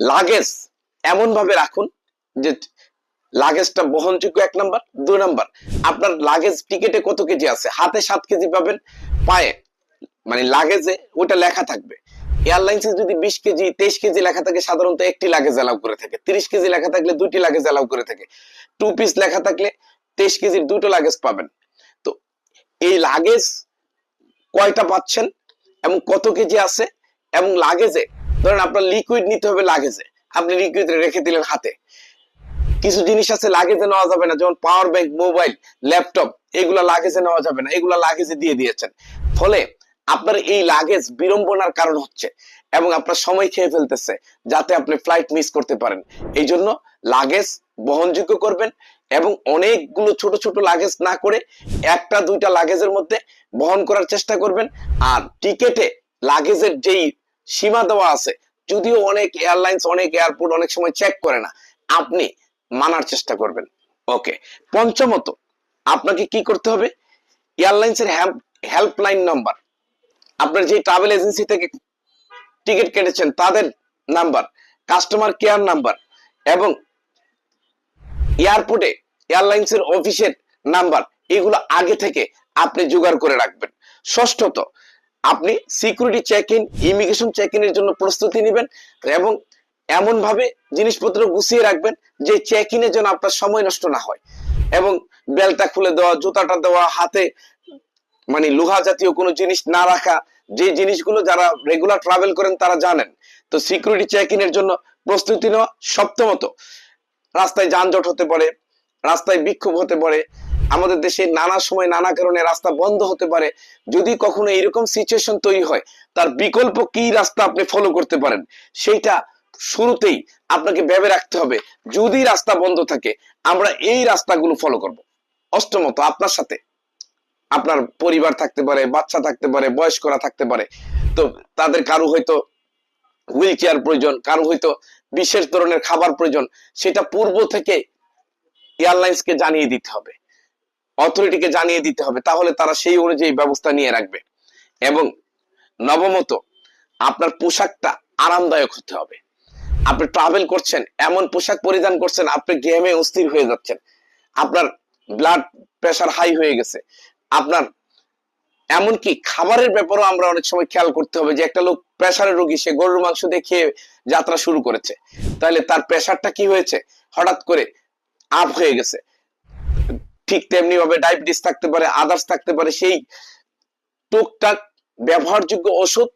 Luggage এমন ভাবে রাখুন যে লাগেজটা বহনযোগ্য এক নাম্বার দুই নাম্বার আপনার লাগেজ টিকেটে কত কেজি আছে? হাতে সাত কেজি পাবেন, পায়ে। মানে লাগেজে ওটা লেখা থাকবে। এয়ারলাইন্সে যদি বিশ কেজি, তেইশ কেজি লেখা থাকে, সাধারণত একটি লাগেজ অ্যালাউ করে থাকে। তিরিশ কেজি লেখা থাকলে দুইটি লাগেজ অ্যালাউ করে থাকে। টু পিস লেখা থাকলে তেইশ কেজির দুটো লাগেজ পাবেন। তো এই লাগেজ কয়টা পাচ্ছেন এবং কত কেজি আছে এবং লাগেজে ধরেন আপনার লিকুইড নিতে হবে লাগেজে আপনি লিকুইড রেখে দিলেন হাতে। কিছু জিনিস আছে লাগেজে নেওয়া যাবে না, যেমন পাওয়ার ব্যাংক মোবাইল ল্যাপটপ এগুলা লাগেজে নেওয়া যাবে না। এগুলা লাগেজে দিয়ে দিয়েছেন। ফলে আপনার এই লাগেজ বিড়ম্বনার কারণ হচ্ছে এবং আপনার সময় খেয়ে ফেলতেছে, যাতে আপনি ফ্লাইট মিস করতে পারেন। এই জন্য লাগেজ বহনযোগ্য করবেন এবং অনেকগুলো ছোট ছোট লাগেজ না করে একটা দুইটা লাগেজের মধ্যে বহন করার চেষ্টা করবেন। আর টিকেটে লাগেজের যেই সীমা দেওয়া আছে। যদিও অনেক এয়ারলাইন্স অনেক এয়ারপোর্ট অনেক সময় চেক করে না। আপনি মানার চেষ্টা করবেন। ওকে পঞ্চমত, আপনাকে কি করতে হবে? এয়ারলাইন্সের হেল্পলাইন নাম্বার আপনার যে ট্রাভেল এজেন্সি থেকে টিকিট কেটেছেন, তাদের নাম্বার কাস্টমার কেয়ার নাম্বার এবং এয়ারপোর্টে এয়ারলাইন্সের অফিসের নাম্বার এগুলো আগে থেকে আপনি জোগাড় করে রাখবেন। ষষ্ঠত আপনি security check in immigration check ইনের জন্য প্রস্তুতি নেবেন এবং এমন ভাবে জিনিসপত্র গুছিয়ে রাখবেন যে চেক ইনের জন্য আপনার সময় নষ্ট না হয়। এবং বেলটা খুলে দেওয়া, জুতাটা দেওয়া, হাতে মানে লোহা জাতীয় কোনো জিনিস না রাখা, যে জিনিসগুলো যারা রেগুলার ট্রাভেল করেন তারা জানেন। তো সিকিউরিটি চেক ইনের জন্য প্রস্তুতি নেওয়া সপ্তমত। রাস্তায় যানজট হতে পারে, রাস্তায় বিক্ষোভ হতে পারে আমাদের দেশে নানা সময় নানা কারণে রাস্তা বন্ধ হতে পারে। যদি কখনো এরকম সিচুয়েশন তৈরি হয়, তার বিকল্প কি রাস্তা আপনি ফলো করতে পারেন? সেইটা শুরুতেই আপনাকে ভেবে রাখতে হবে, যদি রাস্তা বন্ধ থাকে, আমরা এই রাস্তাগুলো ফলো করব। অষ্টমত, আপনার সাথে। আপনার পরিবার থাকতে পারে, বাচ্চা থাকতে পারে, বয়স্করা থাকতে পারে। তো তাদের কারও হয়তো হুইল চেয়ার প্রয়োজন, কারও হয়তো বিশেষ ধরনের খাবার প্রয়োজন, সেটা পূর্ব থেকে এয়ারলাইন্সকে জানিয়ে দিতে হবে। অথরিটিকে জানিয়ে দিতে হবে, তাহলে তারা সেই অনুযায়ী ব্যবস্থা নিয়ে রাখবে। এবং নবমত, আপনার পোশাকটা আরামদায়ক হতে হবে। আপনি ট্রাভেল করছেন, এমন পোশাক পরিধান করছেন, আপনি গেমে অস্থির হয়ে যাচ্ছেন। আপনার ব্লাড প্রেশার হাই হয়ে গেছে। আপনার এমনকি খাবারের ব্যাপারেও আমরা অনেক সময় খেয়াল করতে হবে যে একটা লোক প্রেশারের রোগী, সে গরুর মাংস দেখে যাত্রা শুরু করেছে। তাহলে তার প্রেশারটা কি হয়েছে? হঠাৎ করে আপ হয়ে গেছে। ঠিক তেমনি ভাবে ডায়াবেটিস থাকতে পারে আদার্স থাকতে পারে সেই টুকটাক ব্যবহারযোগ্য ওষুধ